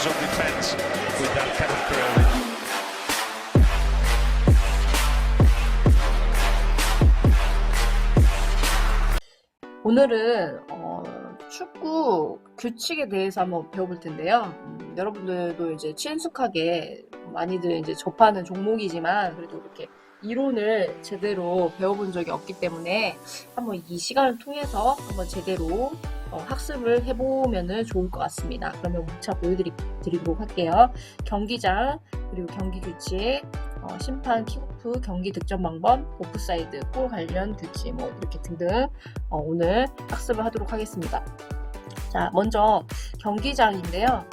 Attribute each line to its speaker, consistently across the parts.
Speaker 1: pieces of defence with that character element.
Speaker 2: 오늘은 어, 축구 규칙에 대해서 한번 배워볼 텐데요. 음, 여러분들도 이제 친숙하게 많이들 이제 접하는 종목이지만 그래도 이렇게 이론을 제대로 배워본 적이 없기 때문에 한번 이 시간을 통해서 한번 제대로 어, 학습을 해보면 좋을 것 같습니다. 그러면 목차 보여드리도록 할게요. 경기장 그리고 경기 규칙, 어, 심판 킥오프, 경기 득점 방법, 오프사이드, 골 관련 규칙 뭐 이렇게 등등 어, 오늘 학습을 하도록 하겠습니다. 자, 먼저 경기장인데요.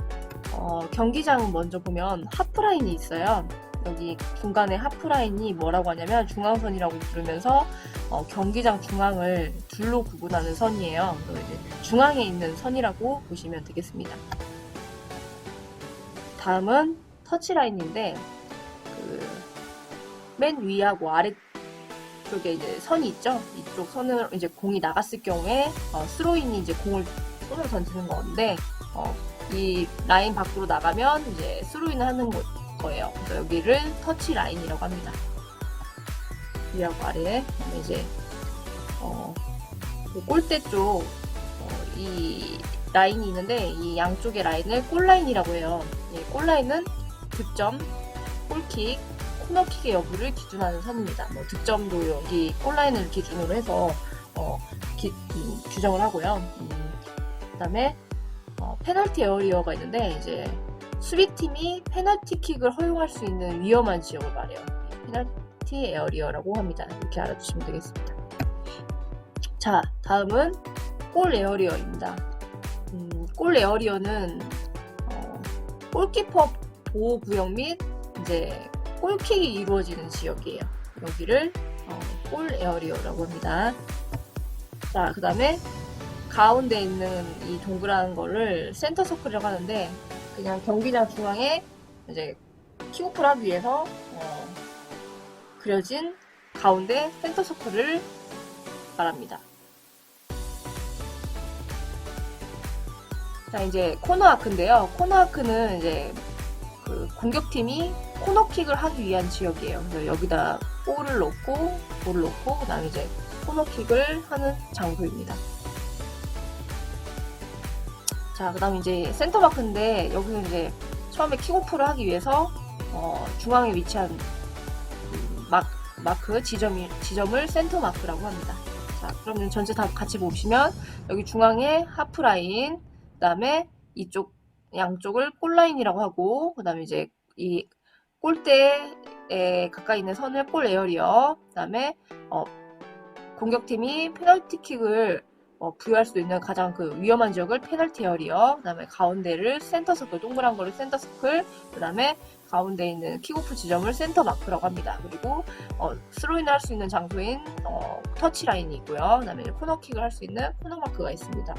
Speaker 2: 어, 경기장은 먼저 보면 하프라인이 있어요. 여기 중간에 하프라인이 뭐라고 하냐면 중앙선이라고 부르면서 어, 경기장 중앙을 둘로 구분하는 선이에요. 중앙에 있는 선이라고 보시면 되겠습니다. 다음은 터치라인인데 그 맨 위하고 아래 쪽에 이제 선이 있죠. 이쪽 선을 이제 공이 나갔을 경우에 어, 스로인이 이제 공을 손으로 던지는 건데 어, 이 라인 밖으로 나가면 이제 스로인을 하는 거, 거예요. 그래서 여기를 터치 라인이라고 합니다. 위하고 아래 그다음에 이제 어, 그 골대 쪽 어, 이 라인이 있는데 이 양쪽의 라인을 골 라인이라고 해요. 이 골 라인은 득점, 골킥, 코너킥의 여부를 기준하는 선입니다. 뭐 득점도 여기 골라인을 기준으로 해서 어, 기- 음, 규정을 하고요. 음, 그 다음에 어, 페널티 에어리어가 있는데 이제 수비팀이 페널티킥을 허용할 수 있는 위험한 지역을 말해요. 페널티 에어리어라고 합니다. 이렇게 알아두시면 되겠습니다. 자, 다음은 골 에어리어입니다. 음, 골 에어리어는 어, 골키퍼 보호 구역 및 이제 골킥이 이루어지는 지역이에요. 여기를 어, 골 에어리어라고 합니다. 자, 그 다음에 가운데 있는 이 동그란 거를 센터 서클이라고 하는데 그냥 경기장 중앙에 이제 하기 위해서 어, 그려진 가운데 센터 서클을 말합니다. 자, 이제 코너 아크인데요. 코너 아크는 이제 그 공격팀이 코너킥을 하기 위한 지역이에요. 그래서 여기다 볼을 넣고 볼을 넣고 그다음에 이제 코너킥을 하는 장소입니다. 자, 그 다음에 이제 센터 마크인데 여기는 이제 처음에 킥오프를 하기 위해서 어, 중앙에 위치한 음, 마, 마크 지점이 지점을 센터 마크라고 합니다. 자, 그러면 전체 다 같이 보시면 여기 중앙에 하프 라인, 그 다음에 이쪽 양쪽을 골라인이라고 하고 그 다음에 이제 이 골대에 가까이 있는 선을 골 에어리어 그 다음에 어, 공격팀이 페널티킥을 어, 부여할 수 있는 가장 그 위험한 지역을 페널티 에어리어 그 다음에 가운데를 센터 서클 동그란 거를 센터 서클 그 다음에 가운데 있는 킥오프 지점을 센터 마크라고 합니다. 그리고 어, 스로인을 할 수 있는 장소인 어, 터치 라인이 있고요. 그 다음에 코너킥을 할 수 있는 코너 마크가 있습니다.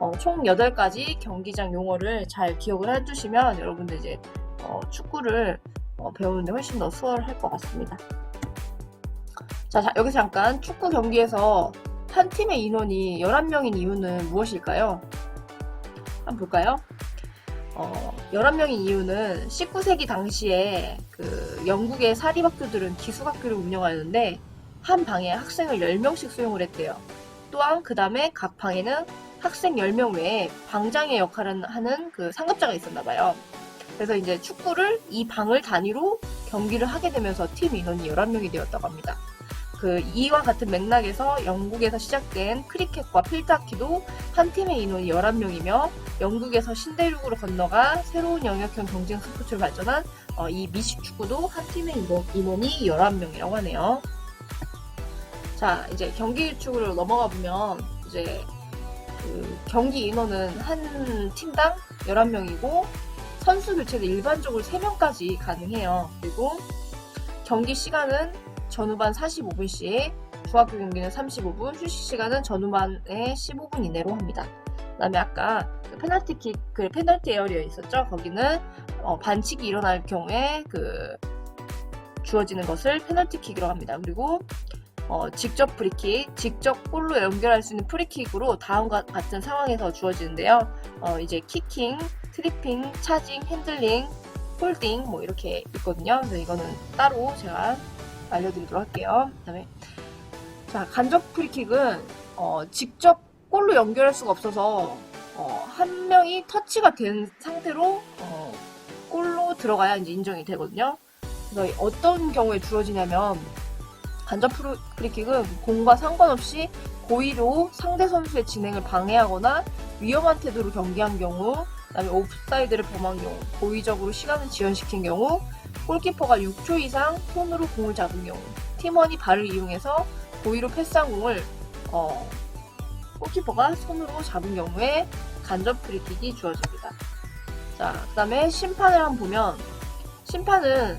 Speaker 2: 어, 총 8가지 경기장 용어를 잘 기억을 해주시면 여러분들 이제 어, 축구를 어, 배우는데 훨씬 더 수월할 것 같습니다. 자, 자, 여기서 잠깐 축구 경기에서 한 팀의 인원이 11명인 이유는 무엇일까요? 한번 볼까요? 어, 11명인 이유는 19세기 당시에 그 영국의 사립학교들은 기숙학교를 운영하였는데 한 방에 학생을 10명씩 수용을 했대요. 또한 그 다음에 각 방에는 학생 10명 외에 방장의 역할을 하는 그 상급자가 있었나 봐요. 그래서 이제 축구를 이 방을 단위로 경기를 하게 되면서 팀 인원이 11명이 되었다고 합니다. 그 이와 같은 맥락에서 영국에서 시작된 크리켓과 필드하키도 한 팀의 인원이 11명이며 영국에서 신대륙으로 건너가 새로운 영역형 경쟁 스포츠로 발전한 어, 이 미식 축구도 한 팀의 인원, 인원이 11명이라고 하네요. 자, 이제 경기 규칙으로 넘어가 보면 이제 그 경기 인원은 한 팀당 11명이고 선수 교체도 일반적으로 3명까지 가능해요. 그리고 경기 시간은 전후반 45분씩, 중학교 경기는 35분, 휴식 시간은 전후반에 15분 이내로 합니다. 그다음에 아까 그 페널티킥, 그 페널티 에어리어 있었죠? 거기는 어, 반칙이 일어날 경우에 그 주어지는 것을 페널티킥이라고 합니다. 그리고 어, 직접 프리킥, 직접 골로 연결할 수 있는 프리킥으로 다음과 같은 상황에서 주어지는데요. 어, 이제 키킹, 트리핑, 차징, 핸들링, 홀딩 뭐 이렇게 있거든요. 그래서 이거는 따로 제가 알려드리도록 할게요. 그다음에 자 간접 프리킥은 어, 직접 골로 연결할 수가 없어서 어, 한 명이 터치가 된 상태로 어, 골로 들어가야 이제 인정이 되거든요. 그래서 어떤 경우에 주어지냐면 간접 프리킥은 공과 상관없이 고의로 상대 선수의 진행을 방해하거나 위험한 태도로 경기한 경우, 그다음에 오프사이드를 범한 경우, 고의적으로 시간을 지연시킨 경우, 골키퍼가 6초 이상 손으로 공을 잡은 경우, 팀원이 발을 이용해서 고의로 패스한 공을 어, 골키퍼가 손으로 잡은 경우에 간접 프리킥이 주어집니다. 자, 그 다음에 심판을 한번 보면 심판은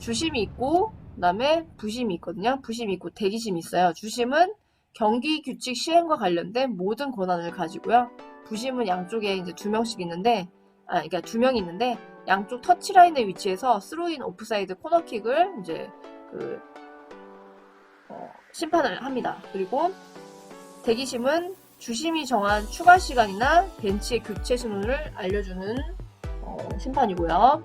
Speaker 2: 주심이 있고 그 다음에 부심이 있거든요. 부심이 있고 대기심이 있어요. 주심은 경기 규칙 시행과 관련된 모든 권한을 가지고요. 부심은 양쪽에 이제 두 명씩 있는데, 아, 그러니까 두 명이 있는데 양쪽 터치라인에 위치해서 스로인 오프사이드 코너킥을 이제 그 어, 심판을 합니다. 그리고 대기심은 주심이 정한 추가 시간이나 벤치의 교체 신호를 알려주는 어, 심판이고요.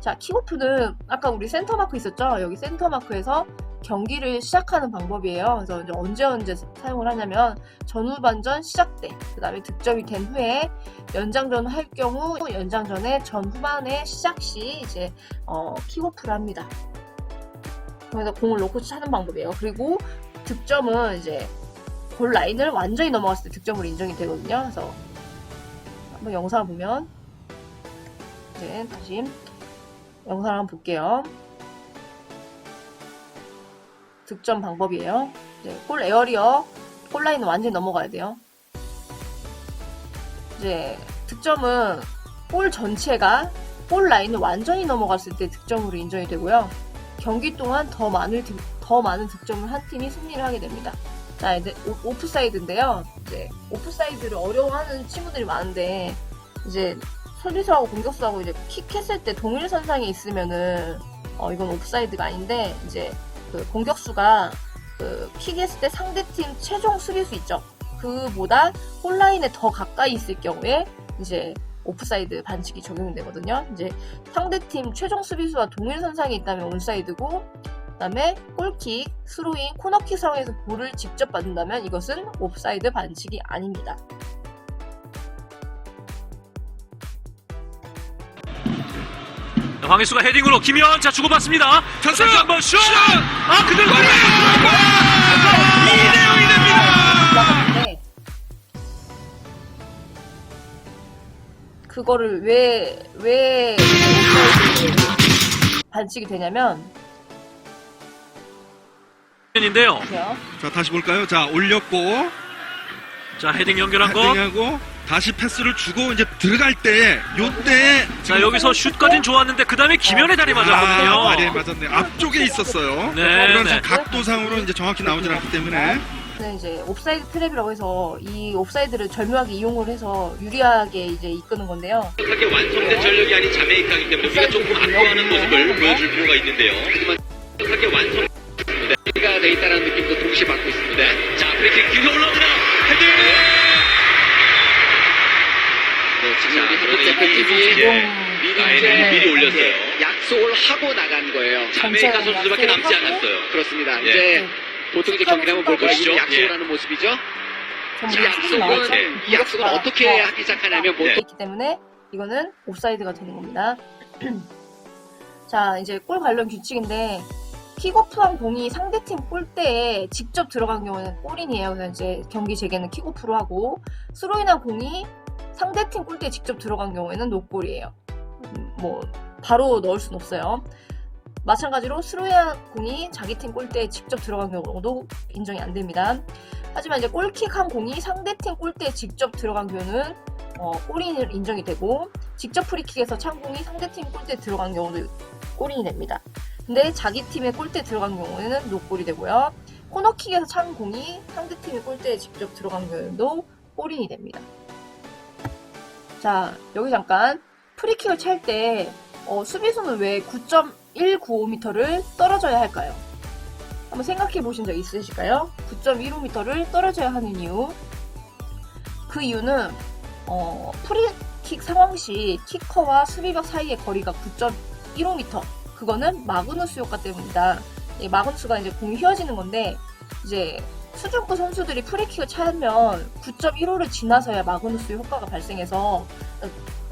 Speaker 2: 자, 킥오프는 아까 우리 센터 마크 있었죠? 여기 센터 마크에서 경기를 시작하는 방법이에요. 그래서 이제 언제 언제 사용을 하냐면 전후반전 시작 때, 그 다음에 득점이 된 후에 연장전 할 경우 연장전의 전후반의 시작 시 이제 어, 킥오프를 합니다. 그래서 공을 놓고 차는 방법이에요. 그리고 득점은 이제 골 라인을 완전히 넘어갔을 때 득점으로 인정이 되거든요. 그래서 한번 영상을 보면 이제 다시 영상을 한번 볼게요. 득점 방법이에요. 이제 골 에어리어 골 라인은 완전히 넘어가야 돼요. 이제 득점은 골 전체가 골 라인을 완전히 넘어갔을 때 득점으로 인정이 되고요. 경기 동안 더 많은 득- 더 많은 득점을 한 팀이 승리를 하게 됩니다. 자, 이제 오- 오프사이드인데요. 이제 오프사이드를 어려워하는 친구들이 많은데 이제 수비수하고 공격수하고 이제 킥했을 때 동일 선상에 있으면은 어 이건 오프사이드가 아닌데 이제 그 공격수가 그 킥했을 때 상대팀 최종 수비수 있죠. 그보다 골라인에 더 가까이 있을 경우에 이제 오프사이드 반칙이 적용이 되거든요. 이제 상대팀 최종 수비수와 동일 선상에 있다면 온사이드고 그다음에 골킥, 스로잉, 코너킥 상황에서 볼을 직접 받는다면 이것은 옵사이드 반칙이 아닙니다.
Speaker 3: 황희수가 헤딩으로 김현 자 주고받습니다. 다시 한번 슛! 아 그대로 이대영이 됩니다.
Speaker 2: 그거를 왜왜 반칙이 되냐면
Speaker 3: 인데요.
Speaker 2: 보세요.
Speaker 4: 자 다시 볼까요? 자 올렸고
Speaker 3: 자 헤딩 연결한 거.
Speaker 4: 헤딩하고 다시 패스를 주고 이제 들어갈 때 요때
Speaker 3: 자 여기서 슛까진 좋았는데 그 다음에 김현의 다리
Speaker 4: 아,
Speaker 3: 맞았거든요.
Speaker 4: 다리에 맞았네. 앞쪽에 있었어요.
Speaker 3: 네,
Speaker 4: 그런
Speaker 3: 네.
Speaker 4: 각도상으로 이제 정확히 나오질 않기 때문에
Speaker 2: 는 이제 옵사이드 트랩이라고 해서 이 옵사이드를 절묘하게 이용을 해서 유리하게 이제 이끄는 건데요.
Speaker 5: 하게 완성된 전력이 아닌 자메이카이기 때문에 우리가 조금 압도하는 모습을 보여줄 필요가 있는데요. 하게 완성 가돼 있다는 느낌도 동시에 받고 있습니다. 자, 브레이킹 길게 올라옵니다. 헤딩! 네, 지금 우리 한국 대표팀이 미리
Speaker 2: 네,
Speaker 5: 미리
Speaker 2: 네.
Speaker 5: 올렸어요. 약속을 하고 나간 거예요. 자메이카
Speaker 2: 전체
Speaker 5: 선수들밖에 남지 않았어요. 그렇습니다.
Speaker 3: 예.
Speaker 5: 이제 보통 이제 경기를 하면 볼 거예요.
Speaker 3: 보시죠.
Speaker 5: 약속을
Speaker 3: 예.
Speaker 5: 하는 모습이죠. 이
Speaker 2: 나오죠.
Speaker 5: 약속은 네, 이 약속은 어떻게 하기 시작하냐면 보통
Speaker 2: 있기 때문에 이거는 옵사이드가 되는 겁니다. 자, 이제 골 관련 규칙인데 킥오프한 공이 상대팀 골대에 직접 들어간 경우는 골인이에요. 그래서 이제 경기 재개는 킥오프로 하고 스로 인한 공이 상대팀 골대에 직접 들어간 경우에는 노골이에요. 음, 뭐 바로 넣을 수는 없어요. 마찬가지로 스로인한 공이 자기 팀 골대에 직접 들어간 경우도 인정이 안 됩니다. 하지만 이제 골킥한 공이 상대팀 골대에 직접 들어간 경우는 어, 골인을 인정이 되고 직접 프리킥에서 찬 공이 상대팀 골대에 들어간 경우도 골인이 됩니다. 근데 자기 팀의 골대에 들어간 경우에는 노골이 되고요. 코너킥에서 찬 공이 상대팀의 골대에 직접 들어간 경우도 골인이 됩니다. 자, 여기 잠깐 프리킥을 찰때 어, 수비수는 왜 9.195m를 떨어져야 할까요? 한번 생각해 보신 적 있으실까요? 9.15m를 떨어져야 하는 이유. 그 이유는 어, 프리킥 상황 시 키커와 수비벽 사이의 거리가 9.15m. 그거는 마그누스 효과 때문이다. 이 마그누스가 이제 공이 휘어지는 건데 이제 수준급 선수들이 프리킥을 차면 9.15를 지나서야 마그누스 효과가 발생해서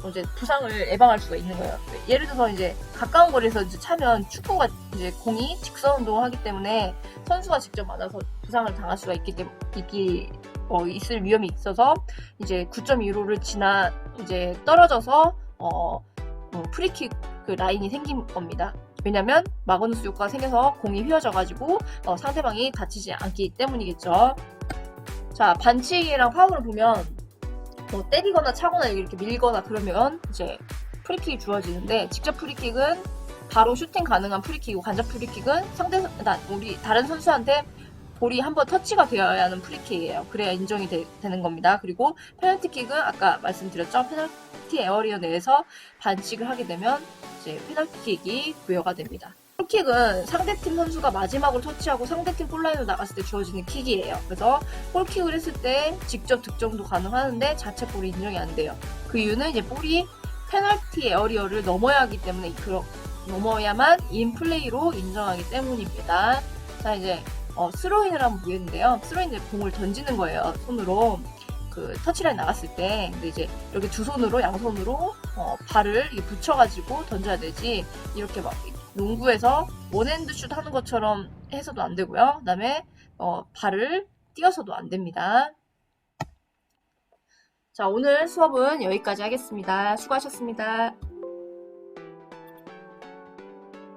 Speaker 2: 어, 이제 부상을 예방할 수가 있는 거예요. 예를 들어서 이제 가까운 거리에서 이제 차면 축구가 이제 공이 직선 운동을 하기 때문에 선수가 직접 맞아서 부상을 당할 수가 있기 때문에 있기 어, 있을 위험이 있어서 이제 9.15를 지나 이제 떨어져서 어, 어, 프리킥 그 라인이 생긴 겁니다. 왜냐면 마그누스 효과가 생겨서 공이 휘어져가지고 어, 상대방이 다치지 않기 때문이겠죠. 자 반칙이랑 파울을 보면 뭐 때리거나 차거나 이렇게 밀거나 그러면 이제 프리킥이 주어지는데 직접 프리킥은 바로 슈팅 가능한 프리킥이고 간접 프리킥은 상대 나- 우리 다른 선수한테 볼이 한번 터치가 되어야 하는 프리킥이에요. 그래야 인정이 되, 는 겁니다. 그리고 페널티킥은 아까 말씀드렸죠. 페널티 에어리어 내에서 반칙을 하게 되면 이제 페널티킥이 부여가 됩니다. 골킥은 상대팀 선수가 마지막으로 터치하고 상대팀 골라인으로 나갔을 때 주어지는 킥이에요. 그래서 골킥을 했을 때 직접 득점도 가능하는데 자체 볼이 인정이 안 돼요. 그 이유는 이제 볼이 페널티 에어리어를 넘어야 하기 때문에 그 넘어야만 인플레이로 인정하기 때문입니다. 자 이제 어, 스로인을 한번 보겠는데요. 스로인 이제 공을 던지는 거예요. 손으로 그 터치라인 나갔을 때 근데 이제 이렇게 두 손으로 양손으로 어, 발을 붙여가지고 던져야 되지 이렇게 막 농구에서 원핸드 슛 하는 것처럼 해서도 안 되고요. 그 다음에 어, 발을 띄어서도 안 됩니다. 자 오늘 수업은 여기까지 하겠습니다. 수고하셨습니다.